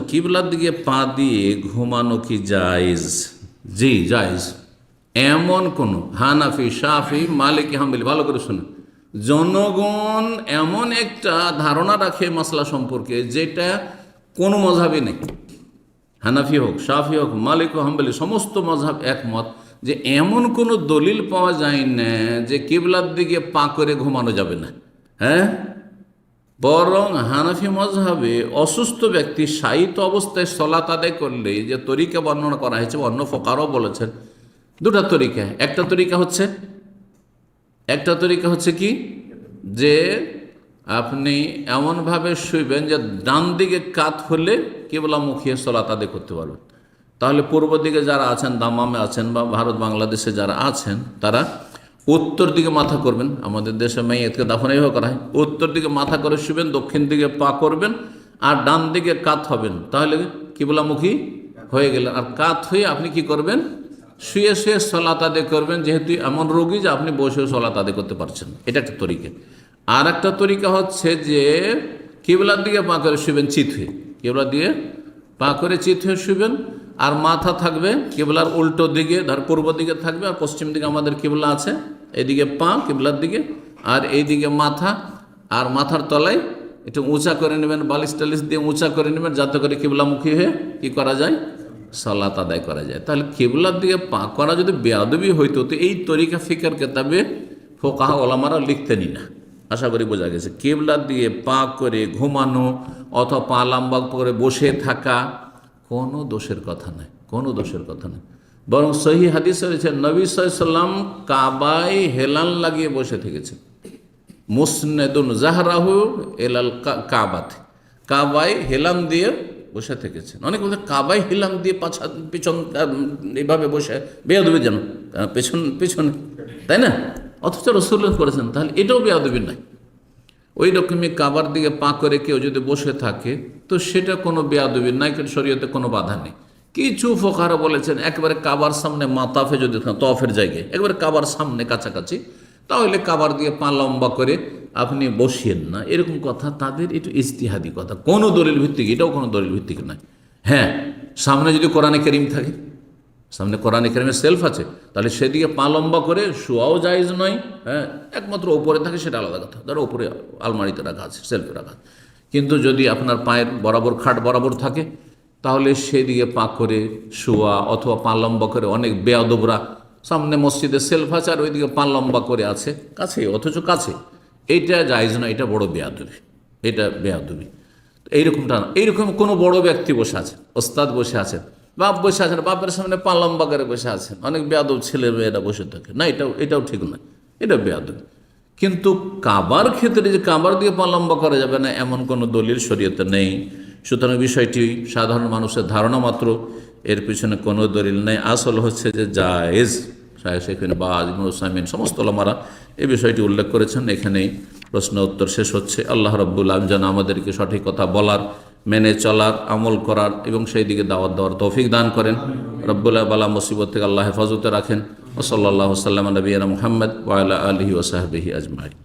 কিবলার দিকে পা দিয়ে ঘুমানো কি জায়েজ? জি, জায়েজ। এমন কোন হানাফি সাফি মালিক, হাম্বিল, ভালো করে শুনুন। জনগণ এমন একটা ধারণা রাখে মাসলা সম্পর্কে যেটা কোনো মজাবই নেই। হানাফি হোক সাফি হোক, মালিক, হাম্বলি, সমস্ত মজাব একমত যে এমন কোনো দলিল পাওয়া যায় না যে কিবলার দিকে পা করে ঘুমানো যাবে না। হ্যাঁ? বরং হানাফি মজহাবে অসুস্থ ব্যক্তি সাহিত্য অবস্থায় সলাত আদায় করলে যে তরিকা বর্ণনা করা হয়েছে, অন্য ফকারও বলেছেন। দুটা তরিকা, একটা তরিকা হচ্ছে, একটা তরিকা হচ্ছে কি? যে আপনি এমনভাবে শুইবেন যে ডান দিকে কাত হলে কেবলা মুখিয়ে সলাত আদায় করতে পারবেন। তাহলে পূর্ব দিকে যারা আছেন, দামামে আছেন বা ভারত, বাংলাদেশে যারা আছেন, তারা উত্তর দিকে মাথা করবেন। আমাদের দেশে মেয়েতকে দাফন এইভাবে করা হয় উত্তর দিকে মাথা করে শুবেন, দক্ষিণ দিকে পা করবেন আর ডান দিকে কাত হবেন। তাহলে কিবলামুখী হয়ে গেলেন আর কাত হয়ে আপনি কি করবেন? শুয়ে শুয়ে সলাত আদায় করবেন। যেহেতু এমন রোগী যে আপনি বসেও সলাত আদায় করতে পারছেন এটা একটা তরিকা। আর একটা তরিকা হচ্ছে যে কিবলার দিকে পা করে শুবেন, চিত হয়ে। কিবলার দিয়ে পা করে চিত হয়ে শুবেন। আর মাথা থাকবে কেবলার উল্টো দিকে, ধর পূর্ব দিকে থাকবে আর পশ্চিম দিকে আমাদের কেবলা আছে। এদিকে পা কেবলার দিকে আর এইদিকে মাথা আর মাথার তলায় একটু উঁচা করে নেবেন, বালিশ টালিশ দিয়ে উঁচা করে নেবেন যাতে করে কেবলামুখী হয়ে কি করা যায়? সালাত আদায় করা যায়। তাহলে কেবলার দিকে পা করা যদি বেয়াদবি হইতো, তো এই তরিকা ফিকার কেতাবে ফোকাহা ওলামারা লিখতেনই না আশা করি বোঝা গেছে। কেবলার দিয়ে পা করে ঘুমানো অথবা পা লাম্বা করে বসে থাকা কোনো দোষের কথা নাই কোনো দোষের কথা নেই। বরং সহি হাদিস রয়েছে নবী সাল্লাম কাবায় হেলান লাগিয়ে বসে থেকেছে মুসনেদুন জাহরাহু এলাল কাবাত। কাবায় হেলাম দিয়ে বসে থেকেছেন। অনেক বলতে কাবায় হেলাম দিয়ে পাছা পিছন আহ, এইভাবে বসে বেয়াদবি যেন পেছন পেছনে। তাই না? অথচ রসুল্লাহ করেছেন তাহলে এটাও বেয়াদবি নাই। ওই রকমই কাবার দিকে পা করে কেউ যদি বসে থাকে, তো সেটা কোনো বেয়াদবির নাই কিন্তু শরীয়তে কোনো বাধা নেই। কিছু ফোকারা বলেছেন, একবারে কাবার সামনে মাতাফে যদি তফের জায়গায়, একবারে কাবার সামনে কাছাকাছি, তাহলে কাবার দিয়ে পা লম্বা করে আপনি বসিয়েন না। এরকম কথা তাদের একটু ইস্তিহাদি কথা। কোনো দলিল ভিত্তিক, এটাও কোনো দলিল ভিত্তিক নয়। হ্যাঁ সামনে যদি কোরআনে কেরিম থাকে সামনে কোরআন একাডেমির সেলফ আছে। তাহলে সেদিকে পা লম্বা করে শোয়াও জায়জ নয় হ্যাঁ? একমাত্র ওপরে থাকে সেটা আলাদা কথা। ধরো ওপরে আলমারিতে রাখা আছে সেলফে রাখা আছে। কিন্তু যদি আপনার পায়ের বরাবর খাট বরাবর থাকে, তাহলে সেদিকে পা করে শোয়া অথবা পা লম্বা করে অনেক বেয়াদবরা সামনে মসজিদে সেলফ আছে আর ওইদিকে পা লম্বা করে আছে। কাছে, অথচ কাছে। এইটা জায়জ না এটা বড় বেয়াদবি। এটা বেয়াদবি। এইরকমটা না। এইরকম কোনো বড় ব্যক্তি বসে আছে, ওস্তাদ বসে আছেন। বাপ বসে আছেন, বাপের সামনে পা লম্বা করে বসে আছেন। অনেক বেয়াদব ছেলে মেয়েরা বসে থাকে। না, এটাও এটাও ঠিক নয়। এটা বেয়াদব। কিন্তু কাবার ক্ষেত্রে যে কাবার দিয়ে পা লম্বা করা যাবে না, এমন কোনো দলিল শরীয়তে নেই। সুতরাং বিষয়টি সাধারণ মানুষের ধারণা মাত্র। এর পিছনে কোনো দলিল নেই। আসল হচ্ছে যে জায়েজ শাহেখ শেখিন বা আজিমুল সামিন সমস্ত লমারা এই বিষয়টি উল্লেখ করেছেন। এখানেই প্রশ্ন উত্তর শেষ হচ্ছে। আল্লাহ রব্বুল আলম যেন আমাদেরকে সঠিক কথা বলার মেনে চলার, আমল করার এবং সেই দিকে দাওয়াত দেওয়ার তৌফিক দান করেন। রব্বুল্লাহ বালা মুসিবত থেকে আল্লাহ হেফাজতে রাখেন। ও সাল্লাহ সাল্লাম নবীনা মোহাম্মদ ওয়াল আলহি ওসাহাবিহি আজমাই